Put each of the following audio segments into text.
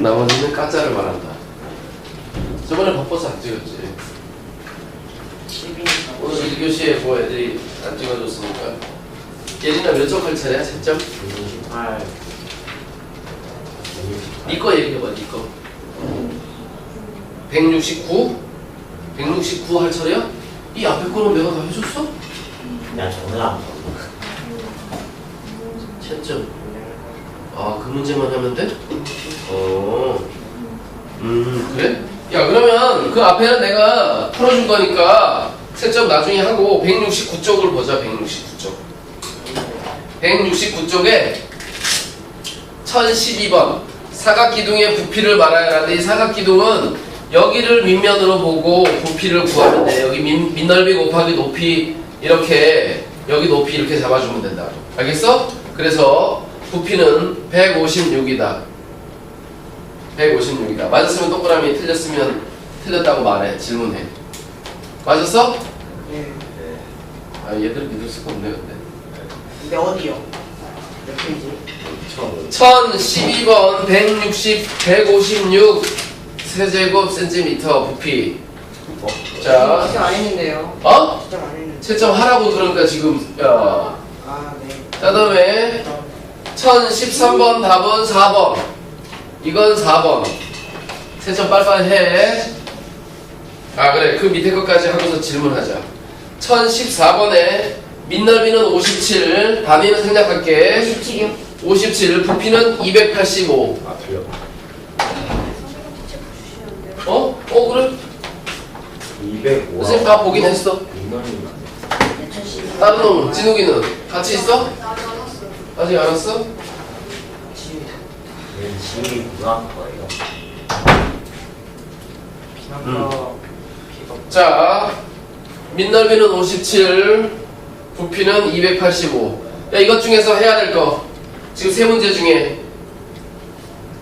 나머지는 까짜를 말한다. 저번에 바빠서 안 찍었지. 오늘 1교시에 뭐 애들이 안 찍어줬으니까. 예린아 몇점 할 차례야? 세 점? 168 니거 얘기해봐, 니 거. 169? 169 할 차례야? 이 앞에 거는 내가 다 해줬어? 야 저는 안 채점. 아, 그 문제만 하면 돼? 어. 음, 그래? 야, 그러면 그 앞에는 내가 풀어준 거니까 채점 나중에 하고 169쪽을 보자, 169쪽. 169쪽에 1012번 사각기둥의 부피를 말하여 하는데 이 사각기둥은 여기를 밑면으로 보고 부피를 구하면 돼. 여기 밑, 밑넓이 곱하기 높이 이렇게 여기 높이 이렇게 잡아주면 된다. 알겠어? 그래서 부피는 156이다. 156이다. 맞았으면 동그라미 틀렸으면 틀렸다고 말해. 질문해. 맞았어? 네. 아 얘들 믿을 수가 없네 근데. 근데 어디요? 몇 페이지? 처음 1012번 160, 156 세제곱 센티미터 부피. 자, 시점 안 했는데요. 어? 시점 안 했는데. 채점 하라고 그러니까 지금 야. 아, 네. 자, 그다음에 1013번 답은 4번. 이건 4번. 채점 빨빨 해. 아 그래 그 밑에 것까지 하고서 질문하자. 1014번에 밑넓이는 57, 단위는 생략할게. 17이요? 57, 부피는 285. 아 틀려 어? 어 그래? 205 선생님 다 보긴 했어. 이만이면 다른 놈, 진욱이는 같이 있어? 아직 안 왔어? 지금이 고등학교예요 피난거 피가 자, 밑넓이는 57, 부피는 285. 야, 이것 중에서 해야 될 거. 지금 세 문제 중에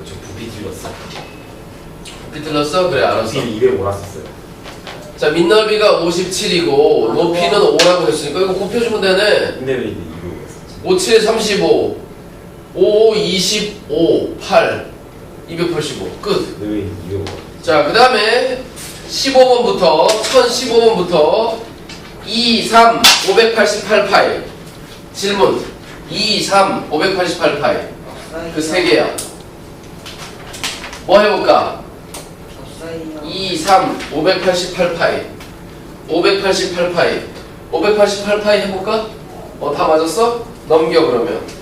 저 부피 틀렸어 부피 틀렸어? 그래, 알았어. 부피 205라 썼어요 자, 밑넓이가 57이고, 높이는 5라고 했으니까 이거 곱해주면 되네. 근데 왜 205였었지 57, 35. 5, 25, 8. 285. 끝. 205? 자, 그 다음에 15번부터, 1015번부터 2, 3, 588 파이. 질문. 2, 3, 588 파이. 그세 개야. 뭐 해볼까? 없어요. 2, 3, 588 파이. 588 파이. 588 파이 해볼까? 어, 다 맞았어? 넘겨, 그러면.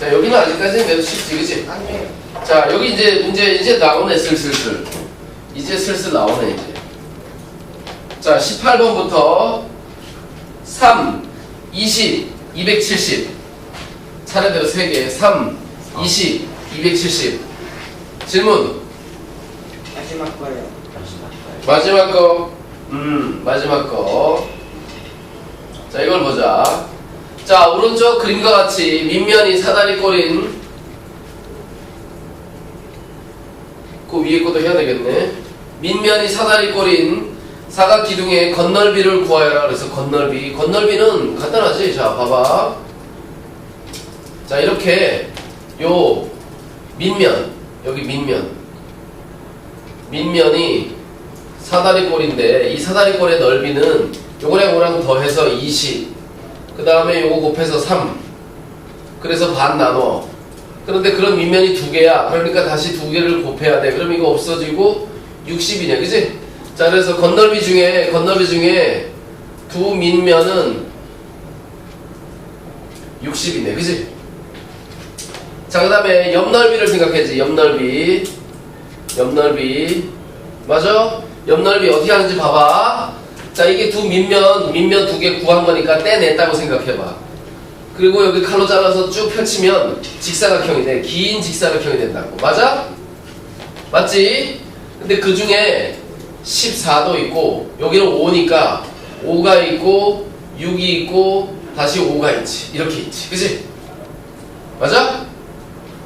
자, 여기는 아직까지는 매우 쉽지, 돼요. 자 여기 이제 문제 이제 나오네 슬슬슬. 이제 슬슬 나오네 이제. 자 18번부터 3 20 270 차례대로 3개. 3 20 270 질문? 마지막 거예요. 마지막 거 음 마지막 거 자 이걸 보자 자 오른쪽 그림과 같이 밑면이 사다리 꼴인 그 위에 것도 해야 되겠네. 밑면이 사다리 꼴인 사각 기둥의 건널비를 구하여라. 그래서 건널비. 건널비는 간단하지. 자, 봐봐. 자, 이렇게 요 밑면 여기 밑면 밑면이 사다리 꼴인데 이 사다리 꼴의 넓이는 요거랑 요거랑 더해서 20. 그 다음에 요거 곱해서 3. 그래서 반 나눠. 그런데 그런 밑면이 두 개야. 그러니까 다시 두 개를 곱해야 돼. 그럼 이거 없어지고 60이냐, 그지? 자, 그래서 건널비 중에 건널비 중에 두 밑면은 60이네, 그지? 자, 그 다음에 옆넓이를 생각해야지. 옆넓이, 옆넓이, 맞아? 옆넓이 어떻게 하는지 봐봐. 자, 이게 두 밑면 밑면 두 개 구한 거니까 떼냈다고 생각해봐. 그리고 여기 칼로 잘라서 쭉 펼치면 직사각형이 돼. 긴 직사각형이 된다고. 맞아? 맞지? 근데 그 중에 14도 있고, 여기는 5니까 5가 있고, 6이 있고, 다시 5가 있지. 이렇게 있지. 그치? 맞아?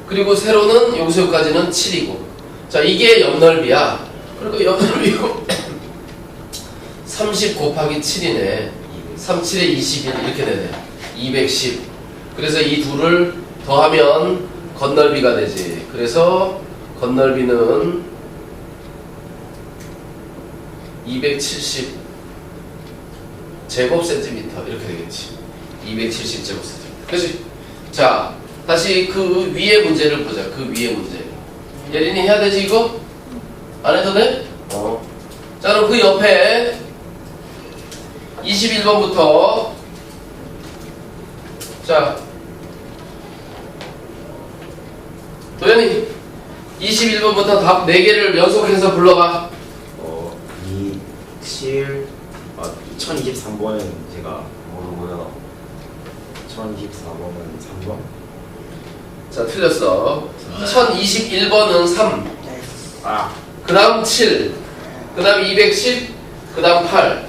그리고 세로는 여기서 여기까지는 7이고. 자, 이게 옆넓이야. 그리고 옆넓이고, 30 곱하기 7이네. 37에 21 이렇게 되네. 210. 그래서 이 둘을 더하면 건널비가 되지. 그래서 건널비는 270 제곱 센티미터 이렇게 되겠지. 270 제곱 센티미터. 그렇지? 자, 다시 그 위에 문제를 보자. 그 위에 문제. 예린이 해야 되지 이거? 안 해도 돼? 어. 자, 그럼 그 옆에 21번부터 자, 도현이 21번부터 답 4개를 연속해서 불러봐. 어, 2, 7, 아, 2023번은 제가 모르고요. 2024번은 3번. 자, 틀렸어. 1021번은 3, 네. 아, 그 다음 7, 그 다음 210, 그 다음 8.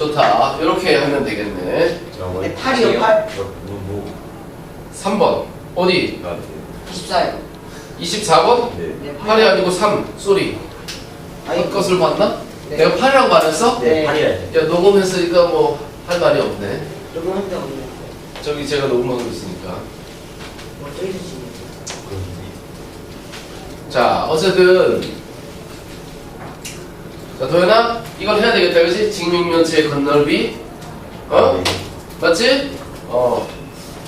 좋다. 이렇게 하면 되겠네. 네, 팔이요, 팔. 뭐, 뭐, 3번. 어디? 뭐, 아, 24요. 24번? 네. 네, 8이 아니고 3. 쏘리. 아니, 이 것을 봤나? 네. 내가 8이라고 말했어? 네, 네. 8이라 야, 녹음했으니까 뭐 할 말이 없네. 조금 한데 없는데. 저기 제가 녹음하고 있으니까. 뭐 떠있으시네. 자, 어쨌든. 자, 도현아, 이건 해야 되겠다, 그지? 직육면체의 건널비. 어? 맞지? 어,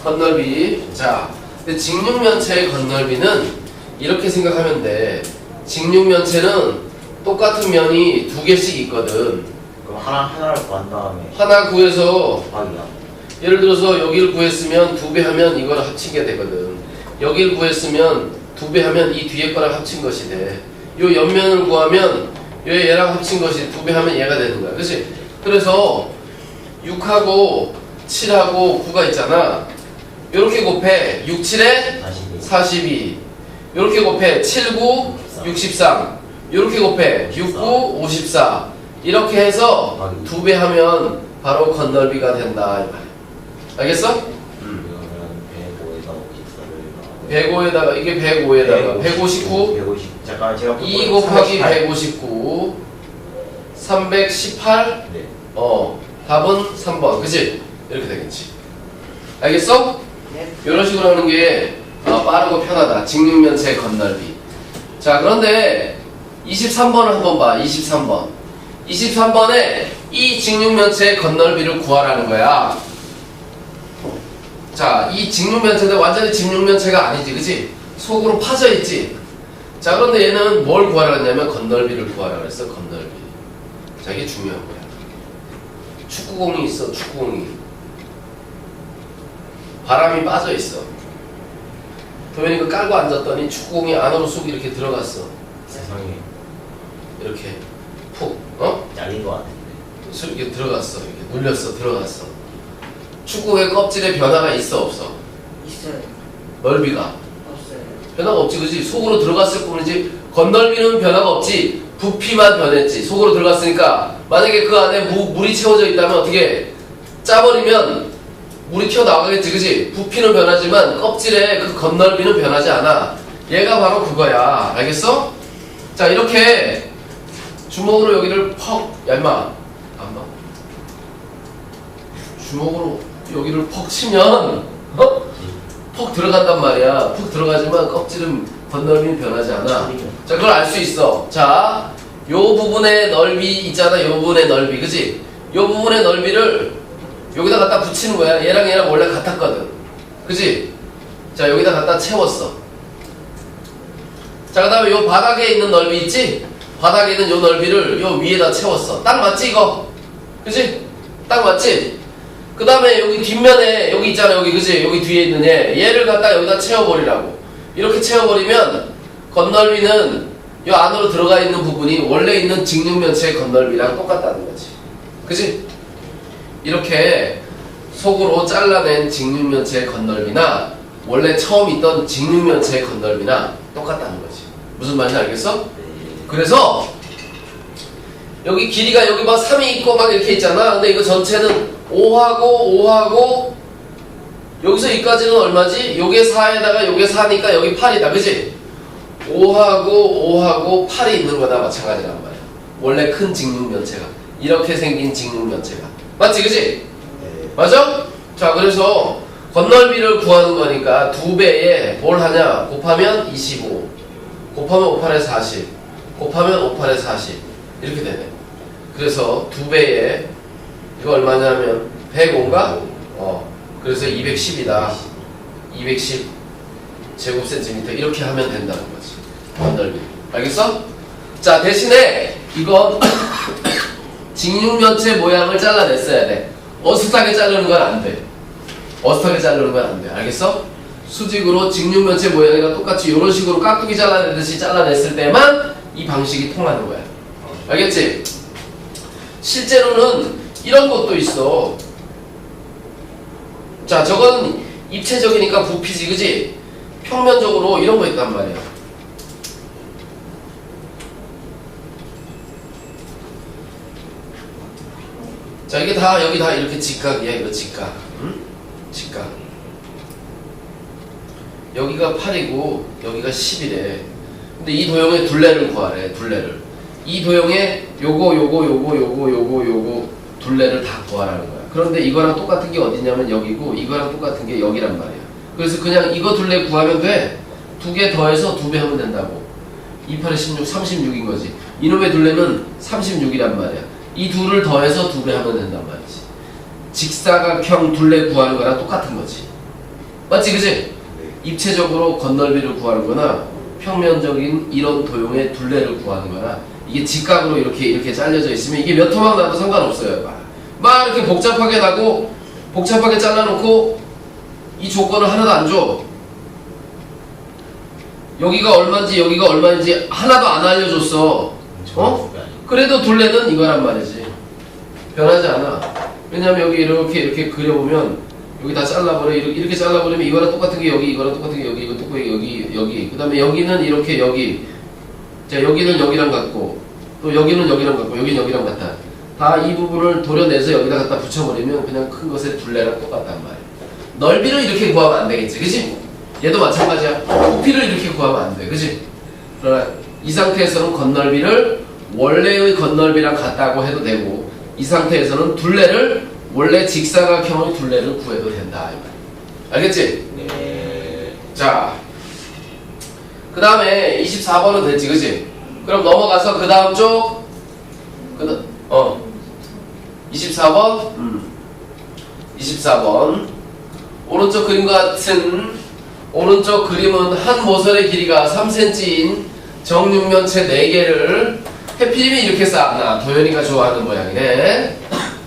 건널비. 자, 근데 직육면체의 건널비는 이렇게 생각하면 돼. 직육면체는 똑같은 면이 두 개씩 있거든. 그럼 하나, 하나를 구한 다음에 하나 구해서 곱하기가. 예를 들어서 여기를 구했으면 두 배 하면 이걸 합치게 되거든. 여기를 구했으면 두 배 하면 이 뒤에 거랑 합친 것이 돼. 요 옆면을 구하면 요 얘랑 합친 것이 두 배 하면 얘가 되는 거야. 그치? 그래서 6하고 7하고 9가 있잖아. 요렇게 곱해. 6, 7에 42. 42. 요렇게 곱해. 7, 9, 63. 요렇게 곱해. 6, 9, 54. 이렇게 해서 두 배 하면 바로 건널비가 된다. 알겠어? 그러면 105에다 54를 105에다가 이게 105에다가 159 150 잠깐 제가 2 곱하기 318. 159 318 네. 어 답은 3번 그치? 이렇게 되겠지 알겠어? 네. 이런 식으로 하는 게 어, 빠르고 편하다 직육면체 건널비 자 그런데 23번을 한번 봐 23번 23번에 이 직육면체의 건널비를 구하라는 거야 자, 이 직육면체인데 완전히 직육면체가 아니지, 그치? 속으로 파져 있지? 자, 그런데 얘는 뭘 구하라 했냐면 건널비를 구하라 그랬어, 건널비. 자, 이게 중요한 거야. 축구공이 있어, 축구공이. 바람이 빠져 있어. 도현이 그 깔고 앉았더니 축구공이 안으로 쑥 이렇게 들어갔어. 세상에 이렇게 푹, 어? 잘린 것 같은데. 쑥 이렇게 들어갔어. 이렇게 눌렸어, 들어갔어. 축구의 껍질에 변화가 있어, 없어? 있어요. 넓이가. 변화가 없지, 그지? 속으로 들어갔을 뿐이지. 건널비는 변화가 없지. 부피만 변했지. 속으로 들어갔으니까. 만약에 그 안에 무, 물이 채워져 있다면 어떻게 짜버리면 물이 튀어나가겠지, 그지? 부피는 변하지만 껍질에 그 건널비는 변하지 않아. 얘가 바로 그거야. 알겠어? 자, 이렇게 주먹으로 여기를 퍽, 야, 임마. 안 봐? 주먹으로 여기를 퍽 치면, 어? 퍽 들어간단 말이야. 푹 들어가지만 껍질은 건널비는 변하지 않아. 자, 그걸 알 수 있어. 자, 요 부분의 넓이 있잖아. 요 부분의 넓이, 그지? 요 부분의 넓이를 여기다 갖다 붙이는 거야. 얘랑 얘랑 원래 같았거든. 그지? 자, 여기다 갖다 채웠어. 자, 그 다음에 요 바닥에 있는 넓이 있지? 바닥에 있는 요 넓이를 요 위에다 채웠어. 딱 맞지, 이거? 그지? 딱 맞지? 그 다음에 여기 뒷면에 여기 있잖아 여기 그지? 여기 뒤에 있는 얘 얘를 갖다 여기다 채워버리라고. 이렇게 채워버리면 건널비는 이 안으로 들어가 있는 부분이 원래 있는 직육면체의 건널비랑 똑같다는 거지. 그지? 이렇게 속으로 잘라낸 직육면체의 건널비나 원래 처음 있던 직육면체의 건널비나 똑같다는 거지. 무슨 말인지 알겠어? 네. 그래서 여기 길이가 여기 막 3이 있고 막 이렇게 있잖아. 근데 이거 전체는 5하고 5하고 여기서 여기까지는 얼마지? 요게 4에다가 요게 4니까 여기 8이다. 그지? 5하고 5하고 8이 있는 거다 마찬가지란 말이야. 원래 큰 직육면체가 이렇게 생긴 직육면체가 맞지? 그지? 네. 맞아? 자 그래서 건널비를 구하는 거니까 두 배에 뭘 하냐 곱하면 25 곱하면 5, 8에 40 곱하면 5, 8에 40 이렇게 되네 그래서 두 배에 이거 얼마냐면 105인가? 어 그래서 210이다 210 제곱센티미터 이렇게 하면 된다는 거지 건널비 알겠어? 자 대신에 이건 직육면체 모양을 잘라냈어야 돼 어슷하게 자르는 건 안 돼 어슷하게 자르는 건 안 돼. 알겠어? 수직으로 직육면체 모양이랑 똑같이 이런 식으로 깍두기 잘라내듯이 잘라냈을 때만 이 방식이 통하는 거야. 알겠지? 실제로는 이런 것도 있어. 자, 저건 입체적이니까 부피지, 그지? 평면적으로 이런 거 있단 말이야. 자, 이게 다, 여기 다 이렇게 직각이야, 이거 직각. 응? 직각. 여기가 8이고 여기가 10이래. 근데 이 도형의 둘레를 구하래. 둘레를. 이 도형의 요거 요거 요거 요거 요거 요거 둘레를 다 구하라는 거야. 그런데 이거랑 똑같은 게 어디냐면 여기고 이거랑 똑같은 게 여기란 말이야. 그래서 그냥 이거 둘레 구하면 돼. 두 개 더해서 두 배 하면 된다고. 2, 8에 16, 36인 거지. 이놈의 둘레는 36이란 말이야. 이 둘을 더해서 두 배 하면 된단 말이지. 직사각형 둘레 구하는 거랑 똑같은 거지. 맞지, 그지? 네. 입체적으로 건널비를 구하는 거나 평면적인 이런 도형의 둘레를 구하는 거나 이게 직각으로 이렇게 이렇게 잘려져 있으면 이게 몇 토막 나도 상관없어요. 막, 막 이렇게 복잡하게 나고 복잡하게 잘라놓고 이 조건을 하나도 안 줘. 여기가 얼마인지 여기가 얼마인지 하나도 안 알려줬어. 어? 그래도 둘레는 이거란 말이지. 변하지 않아. 왜냐면 여기 이렇게 이렇게 그려보면 여기 다 잘라버려. 이렇게, 이렇게 잘라버리면 이거랑 똑같은 게 여기, 이거랑 똑같은 게 여기, 이거 똑같은 게 여기, 여기. 그 다음에 여기는 이렇게 여기. 자, 여기는 여기랑 같고, 또 여기는 여기랑 같고, 여기는 여기랑 같아. 다이 부분을 도려내서 여기다 갖다 붙여버리면 그냥 큰 것의 둘레랑 똑같단 말이야. 넓이를 이렇게 구하면 안 되겠지, 그지? 얘도 마찬가지야. 부피를 이렇게 구하면 안 돼, 그지? 그러나 이 상태에서는 건널비를 원래의 건널비랑 같다고 해도 되고, 이 상태에서는 둘레를 원래 직사각형의 둘레를 구해도 된다. 이. 알겠지? 네. 자, 그 다음에 24번은 됐지, 그지? 그럼 넘어가서 그 다음 쪽, 그 다, 어, 24번, 음, 24번. 오른쪽 그림과 같은, 오른쪽 그림은 한 모서의 길이가 3cm인 정육면체 4개를 해피림이 이렇게 쌓았나? 도현이가 좋아하는 모양이네.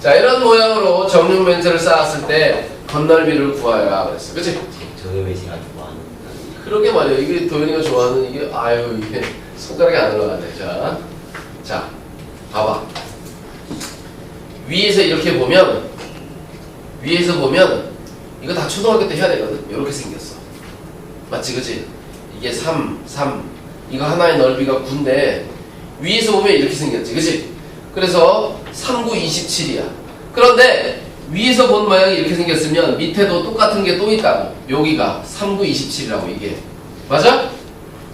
자, 이런 모양으로 정육면체를 쌓았을 때 건널비를 구하여라. 그랬어. 그치? 왜 제가 좋아하는 그러게 말이야. 이게 도현이가 좋아하는 이게 아유 이게 손가락이 안 올라가네. 자, 자, 봐봐. 위에서 이렇게 보면 위에서 보면 이거 다 초등학교 때 해야 되거든. 이렇게 생겼어. 맞지, 그지? 이게 3, 3. 이거 하나의 넓이가 9인데 위에서 보면 이렇게 생겼지, 그지? 그래서 3, 9, 27이야. 그런데 위에서 본 모양이 이렇게 생겼으면 밑에도 똑같은 게 또 있다고. 여기가 3, 9, 27이라고 이게. 맞아?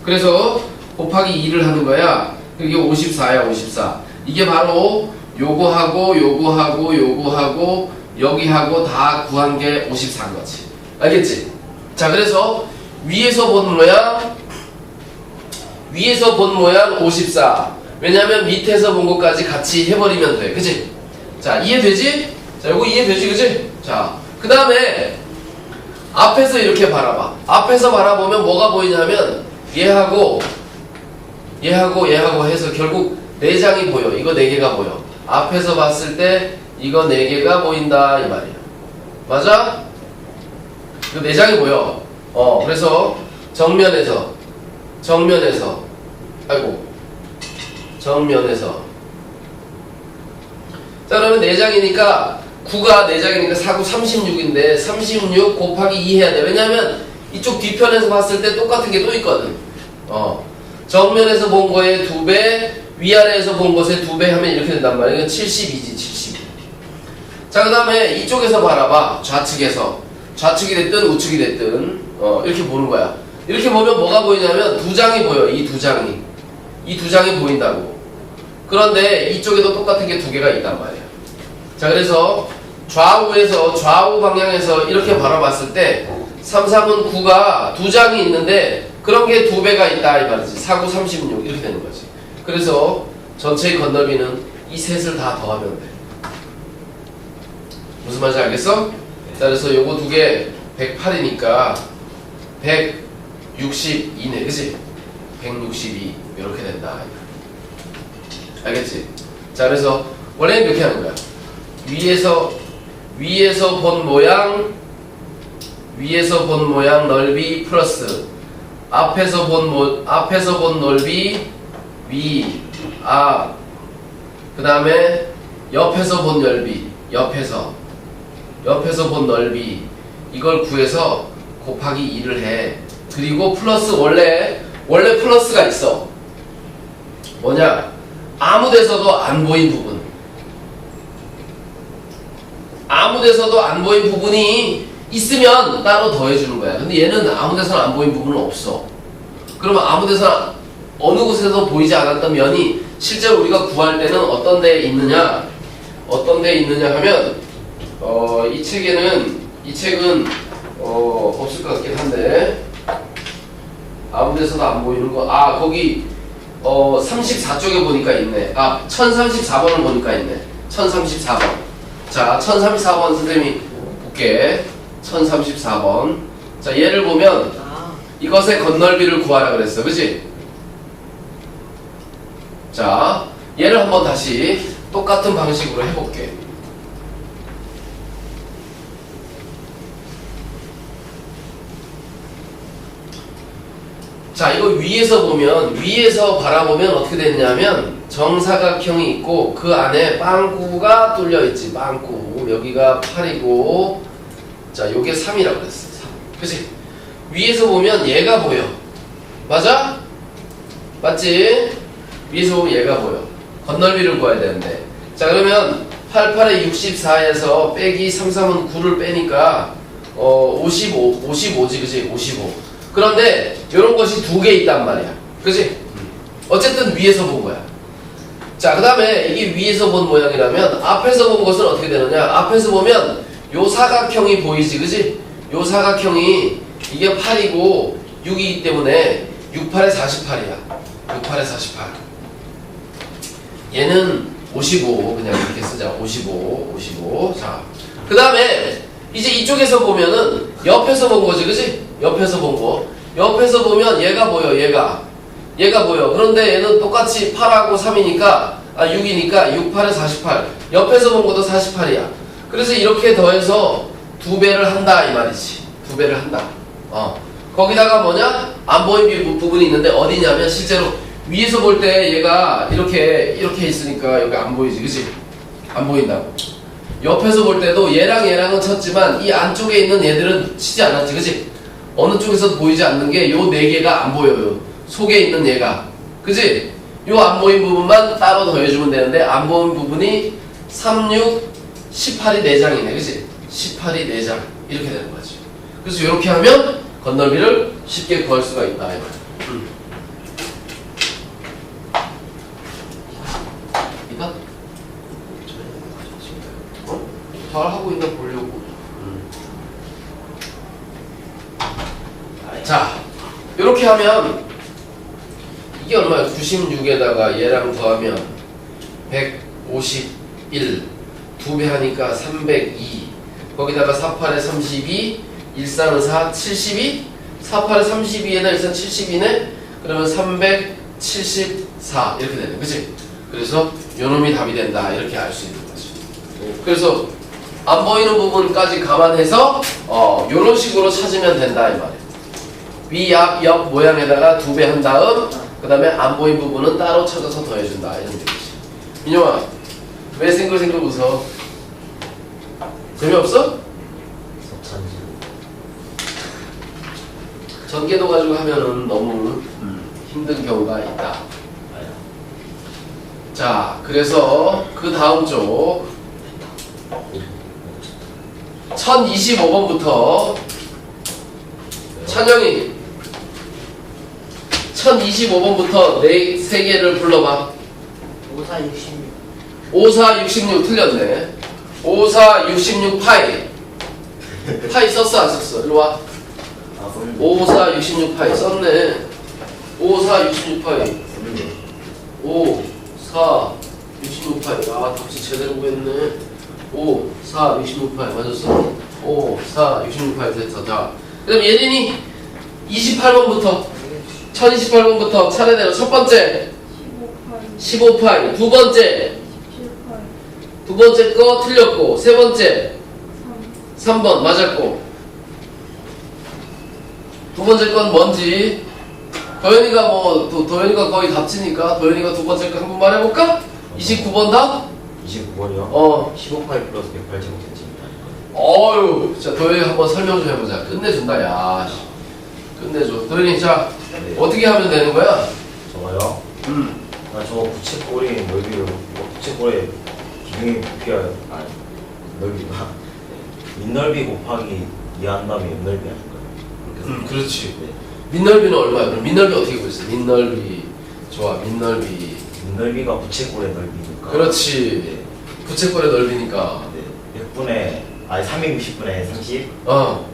그래서 곱하기 2를 하는 거야. 이게 54야, 54. 이게 바로 요거하고 요거하고 요거하고 여기하고 다 구한 게 54인 거지. 알겠지? 자, 그래서 위에서 본 모양 위에서 본 모양 54. 왜냐면 밑에서 본 것까지 같이 해버리면 돼. 그치? 자, 이해되지? 자, 요거 이해되지? 그치? 자, 그 다음에 앞에서 이렇게 바라봐. 앞에서 바라보면 뭐가 보이냐면 얘하고 얘하고 얘하고 해서 결국 네 장이 보여. 이거 네 개가 보여. 앞에서 봤을 때 이거 네 개가 보인다 이 말이야. 맞아? 이거 네 장이 보여. 어, 그래서 정면에서 정면에서 아이고 정면에서 자 그러면 4장이니까 9가 4장이니까 4, 9, 36인데 36 곱하기 2 해야 돼 왜냐면 이쪽 뒤편에서 봤을 때 똑같은 게 또 있거든 어 정면에서 본 거에 2배 위아래에서 본 것에 2배 하면 이렇게 된단 말이야 이건 72지 72 자, 그 다음에 이쪽에서 바라봐. 좌측에서. 좌측이 됐든 우측이 됐든, 어, 이렇게 보는 거야. 이렇게 보면 뭐가 보이냐면 두 장이 보여. 이 두 장이. 이 두 장이 보인다고. 그런데 이쪽에도 똑같은 게 두 개가 있단 말이야. 자, 그래서 좌우에서, 좌우 방향에서 이렇게 바라봤을 때, 3, 3은 9가 두 장이 있는데, 그런 게 두 배가 있다 이 말이지 4, 9, 36 이렇게 되는 거지 그래서 전체의 건너비는 이 셋을 다 더하면 돼 무슨 말인지 알겠어? 자 그래서 요거 두 개 108이니까 162네 그지? 162 이렇게 된다 알겠지? 자 그래서 원래는 이렇게 하는 거야. 위에서 위에서 본 모양 위에서 본 모양 넓이 플러스 앞에서 본 모, 앞에서 본 넓이 위앞 그다음에 옆에서 본 넓이 옆에서. 옆에서 본 넓이. 이걸 구해서 곱하기 2를 해. 그리고 플러스 원래 원래 플러스가 있어. 뭐냐 아무 데서도 안 보인 부분 아무 데서도 안 보인 부분이 있으면 따로 더해주는 거야. 근데 얘는 아무 데서나 안 보인 부분은 없어. 그러면 아무 데서나 어느 곳에서 보이지 않았던 면이 실제로 우리가 구할 때는 어떤 데에 있느냐, 어떤 데에 있느냐 하면 어, 이 책에는 이 책은 어, 없을 것 같긴 한데 아무 데서도 안 보이는 거. 아 거기 어, 34쪽에 보니까 있네. 아 1034번을 보니까 있네. 1034번. 자, 1034번 선생님이 볼게. 1034번. 자, 얘를 보면 아, 이것의 건널비를 구하라 그랬어. 그지? 자, 얘를 한번 다시 똑같은 방식으로 해볼게. 자, 이거 위에서 보면, 위에서 바라보면 어떻게 됐냐면, 정사각형이 있고, 그 안에 빵꾸가 뚫려 있지, 빵꾸. 여기가 8이고, 자, 요게 3이라고 그랬어. 3. 그치? 위에서 보면 얘가 보여. 맞아? 맞지? 위에서 보면 얘가 보여. 건널비를 구해야 되는데. 자, 그러면 88에 64에서 빼기 33은 9를 빼니까 어, 55, 55지, 그지? 55. 그런데 이런 것이 두 개 있단 말이야. 그지? 어쨌든 위에서 본 거야. 자, 그 다음에 이게 위에서 본 모양이라면 앞에서 본 것은 어떻게 되느냐? 앞에서 보면 요 사각형이 보이지, 그지? 요 사각형이 이게 8이고 6이기 때문에 6, 8에 48이야. 6, 8에 48. 얘는 55 그냥 이렇게 쓰자. 55, 55. 자, 그 다음에 이제 이쪽에서 보면은 옆에서 본 거지, 그지? 옆에서 본 거. 옆에서 보면 얘가 보여, 얘가. 얘가 보여. 그런데 얘는 똑같이 8하고 3이니까, 아, 6이니까 6, 8에 48. 옆에서 본 것도 48이야. 그래서 이렇게 더해서 두 배를 한다, 이 말이지. 두 배를 한다. 어. 거기다가 뭐냐? 안 부- 부분이 있는데 어디냐면 실제로 위에서 볼 때 얘가 이렇게, 이렇게 있으니까 여기 안 보이지, 그지? 안 보인다고. 옆에서 볼 때도 얘랑 얘랑은 쳤지만 이 안쪽에 있는 얘들은 치지 않았지, 그지? 어느 쪽에서도 보이지 않는 게 요 네 개가 안 보여요. 속에 있는 얘가. 그지? 요 안 보인 부분만 따로 더해주면 되는데 안 보인 부분이 3, 6, 18이 4장이네. 그지? 18이 4장. 이렇게 되는 거지. 그래서 이렇게 하면 건널비를 쉽게 구할 수가 있다. 음. 이거? 어? 잘 하고 있나 보려고. 자, 이렇게 하면 이게 얼마야? 96에다가 얘랑 더하면 151. 두 배 하니까 302. 거기다가 48에 32, 14는 4, 72. 48에 32에다 14 72네. 그러면 374 이렇게 되네. 그치? 그래서 요놈이 답이 된다. 이렇게 알 수 있는 거지. 그래서 안 보이는 부분까지 감안해서 어, 요런 식으로 찾으면 된다 이 말이야. 위, 앞, 옆 모양에다가 두 배 한 다음 그 다음에 안 보인 부분은 따로 찾아서 더해준다 이런 얘기지 민영아 왜 생글생글 웃어? 재미없어? 전개도 가지고 하면은 너무 힘든 경우가 있다. 자 그래서 그 다음 쪽 1025번부터 찬영이 1025번부터 네, 세 개를 불러봐 54, 66. 54, 66 틀렸네. 54, 66 파이. 파이 썼어 안 썼어? 일로 와. 아, 5, 4, 66 파이 썼네 5, 4, 66 파이 5, 4, 66 파이 아 답지 제대로 구했네 5, 4, 66파이 맞았어? 5, 4, 66파이 됐어 자 그럼 예린이 28번부터 1028번부터 차례대로 첫 번째. 15파이, 15파이 두 번째. 17파이, 두 번째 거 틀렸고 세 번째. 3, 3번 맞았고. 두 번째 건 뭔지. 도현이가 뭐 도, 도현이가 거의 답지니까 도현이가 두 번째 거 한 번만 해볼까? 29번 답? 29번이요? 어 15파이 플러스 108제곱센티미터 어유 자 도현이 한번 설명 좀 해보자 끝내준다 야 씨. 끝내줘 도현이 자 네. 어떻게 하면 되는 거야? 저거요? 음 아 저거 부채꼴이 넓이를 뭐 부채꼴의 기둥이 부피가 아니 넓이가 밑넓이 곱하기 2한 다음에 옆넓이 아닐까요? 그렇게 음, 그렇지 네. 민넓이는 얼마야? 그럼 민넓이 어떻게 구했어? 민넓이 좋아 민넓이 밑넓이가 부채꼴의 넓이 니까 그렇지 네. 부채꼴의 넓이니까 네. 100분의 아니 360분의 30 어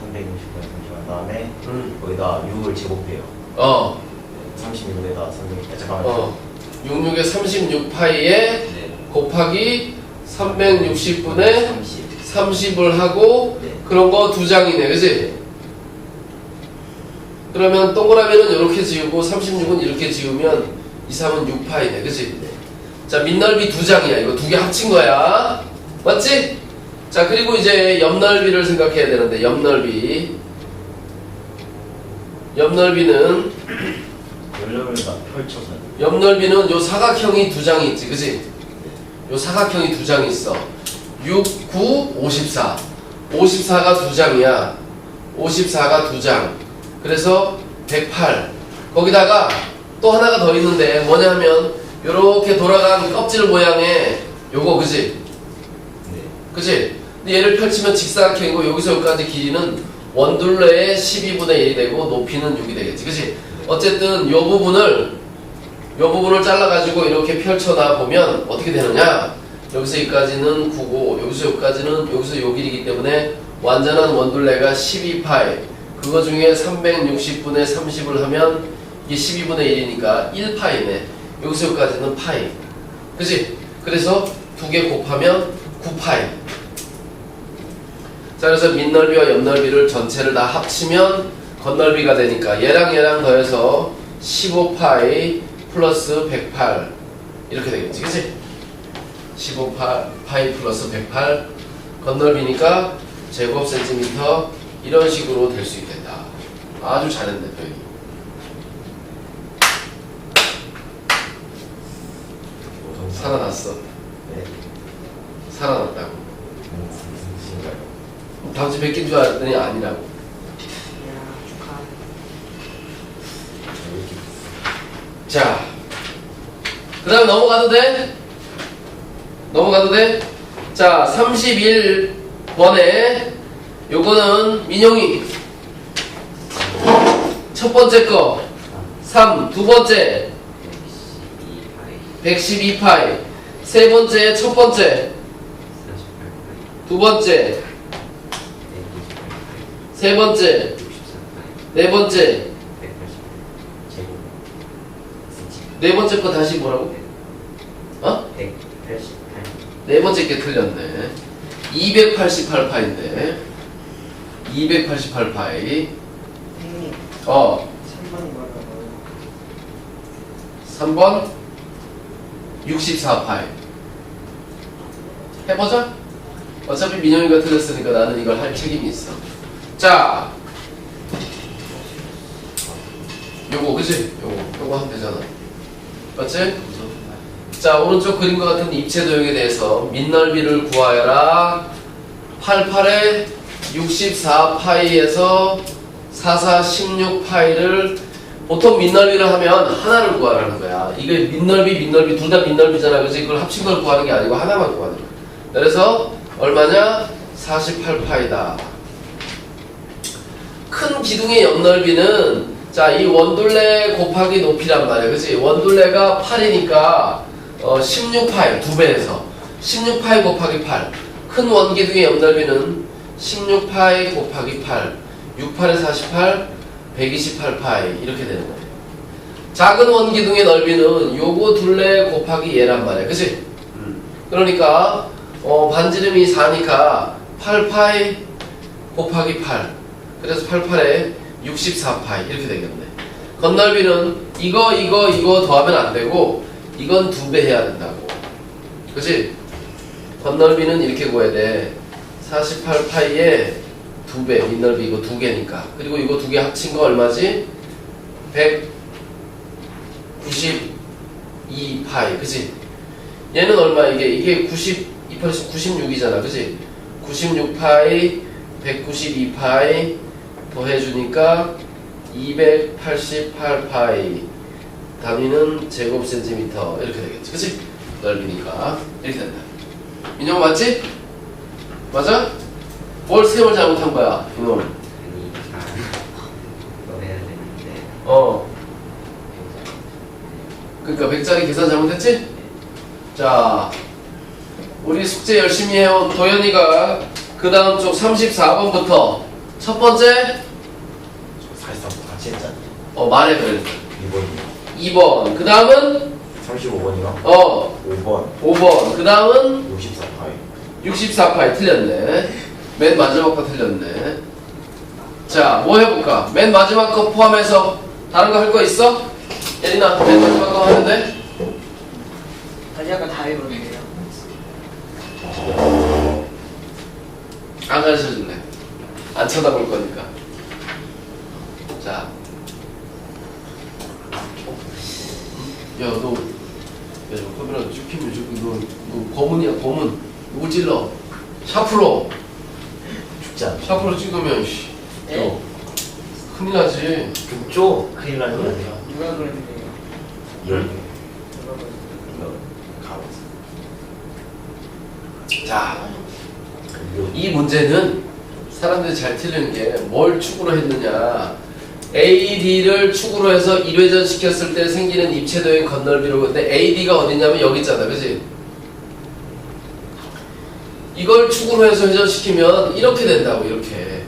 360분의 30 한 다음에 음. 거기다 6을 제곱해요 어, 36에다 300 잠깐만요 어. 66의 36 파이에 네. 곱하기 360분의 30 30 을 하고 네. 그런 거 두 장이네, 그지? 그러면 동그라미는 이렇게 지우고 36은 이렇게 지우면 2, 3은 6파이네, 그지? 자, 밑넓이 두 장이야. 이거 두 개 합친 거야. 맞지? 자, 그리고 이제 옆넓이를 생각해야 되는데, 옆넓이. 옆넓이는, 연령을 다 펼쳐서 옆넓이는 요 사각형이 두 장이 있지, 그지? 요 사각형이 두 장이 있어. 6, 9, 54. 54가 두 장이야. 54가 두 장. 그래서 108. 거기다가 또 하나가 더 있는데 뭐냐면 요렇게 돌아간 껍질 모양의 요거 그지? 네. 그지? 근데 얘를 펼치면 직사각형이고 여기서 여기까지 길이는 원둘레의 12분의 1이 되고 높이는 6이 되겠지. 그지? 어쨌든 요 부분을 요 부분을 잘라가지고 이렇게 펼쳐놔 보면 어떻게 되느냐? 여기서 여기까지는 9고 여기서 여기까지는 여기서 요 길이기 때문에 완전한 원둘레가 12파이 그거 중에 360분의 30을 하면 이게 12분의 1이니까 1파이네 여기서 여기까지는 파이. 그지? 그래서 두 개 곱하면 9파이. 자 그래서 밑넓이와 옆넓이를 전체를 다 합치면 겉넓이가 되니까 얘랑 얘랑 더해서 15파이 플러스 108 이렇게 되겠지 그치? 15파이 플러스 108 겉넓이니까 제곱 센티미터 이런 식으로 될 수 있겠다. 아주 잘했네 표현이 살아났어 네. 살아났다고 무슨가요? 다음 주 뵙긴 줄 알았더니 아니라고 야, 자, 그 다음 넘어가도 돼? 넘어가도 돼? 자, 31번에 요거는 민용이 첫 번째 거 3, 두 번째 112파이 세 번째 첫 번째 두 번째 세 번째 네 번째 네 번째 거 다시 뭐라고? 어? 네 번째 게 틀렸네. 288파인데. 288파이. 형님, 어, 3번이 뭐라고요? 3번 64 파이. 해보자. 어차피 민영이가 틀렸으니까 나는 이걸 할 책임이 있어. 자. 요거, 그지? 요거, 요거 하면 되잖아. 맞지? 자, 오른쪽 그림과 같은 입체 도형에 대해서 밑넓이를 구하여라. 88에 64파이에서 44 16파이를 보통 밑넓이를 하면 하나를 구하라는 거야. 이게 밑넓이, 밑넓이 둘다 밑넓이잖아. 그지? 그걸 합친 걸 구하는 게 아니고 하나만 구하는 거야. 그래서 얼마냐? 48파이다. 큰 기둥의 옆넓이는 자, 이 원둘레 곱하기 높이란 말이야. 그치? 원둘레가 8이니까 어, 16파이, 두 배에서 16파이 곱하기 8. 큰 원기둥의 옆넓이는 16파이 곱하기 8. 68에 48, 128파이 이렇게 되는 거예요. 작은 원기둥의 넓이는 요거 둘레 곱하기 얘란 말이야. 그치? 그러니까 어, 반지름이 4니까 8파이 곱하기 8 그래서 88에 64파이 이렇게 되겠네 건널비는 이거 이거 이거 더하면 안 되고 이건 두 배 해야 된다고 그치? 건널비는 이렇게 구해야 돼 48파이에 두 배, 밑넓이 이거 두 개니까 그리고 이거 두 개 합친 거 얼마지? 192파이 그치? 얘는 얼마 이게 이게 90 2파이 96이잖아 그치? 96파이 192파이 더해주니까 288파이 단위는 제곱 센티미터 이렇게 되겠지 그치? 넓이니까 이렇게 된다 인형 맞지? 맞아? 뭘 세월 잘못한 거야? 이놈 아니, 아, 이거 해야 되는데. 어. 그러니까 100짜리 계산 잘못했지? 자 우리 숙제 열심히 해온 도현이가 그 다음 쪽 34번부터. 첫 번째? 사실상 같이 했잖아. 어 말해 그래. 2번이 2번. 그 다음은? 35번이랑 어. 5번. 5번. 그 다음은? 64파이 64파이 틀렸네 맨 마지막 거 틀렸네. 자 뭐 해볼까? 맨 마지막 거 포함해서 다른 거 할 거 있어? 예린아 맨 마지막 거 하는데 아직 아까 다 해봤는데요. 안 가르쳐 줄래 안 쳐다볼 거니까. 자. 야 너 야, 저 카메라 쭉 켜면 저기 너, 너 검은이야 검은. 누굴 찔러. 샤프로 않아. 샤프로 찍으면 씨, 네? 저 큰일 나지 죽죠? 큰일 나는 거야. 누가? 열 그랬는데? 있어. 자, 이 문제는 사람들이 잘 틀리는 게 뭘 축으로 했느냐. AD를 축으로 해서 1회전 시켰을 때 생기는 입체도의 건널비로 근데 AD가 어디냐면 여기 있잖아. 그지? 이걸 축으로 해서 회전시키면 이렇게 된다고 이렇게.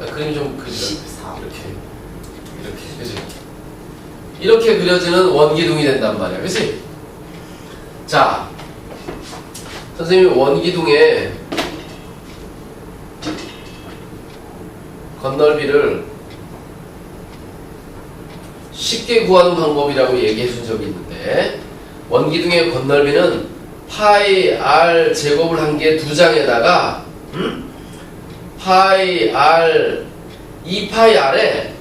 아, 그림이 좀 그리자. 14. 이렇게. 이렇게. 그지? 이렇게 그려지는 원기둥이 된단 말이야. 그지? 자, 선생님이 원기둥에 건널비를 쉽게 구하는 방법이라고 얘기해 준 적이 있는데 원기둥의 건널비는 파이 r 제곱을 한 게 두 장에다가 음? 파이 r 2파이 r에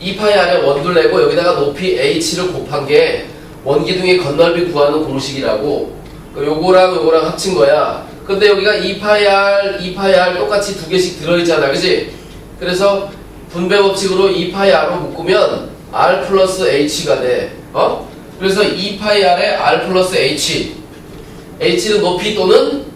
2파이 r에 원둘레고 여기다가 높이 h를 곱한 게 원기둥의 건널비 구하는 공식이라고 그 요거랑 요거랑 합친 거야. 근데 여기가 2파이 r, 2파이 r 똑같이 두 개씩 들어있잖아. 그지? 그래서 분배 법칙으로 2파이 r로 묶으면 r 플러스 h가 돼. 어? 그래서 2파이 r에 r 플러스 h. h는 높이 또는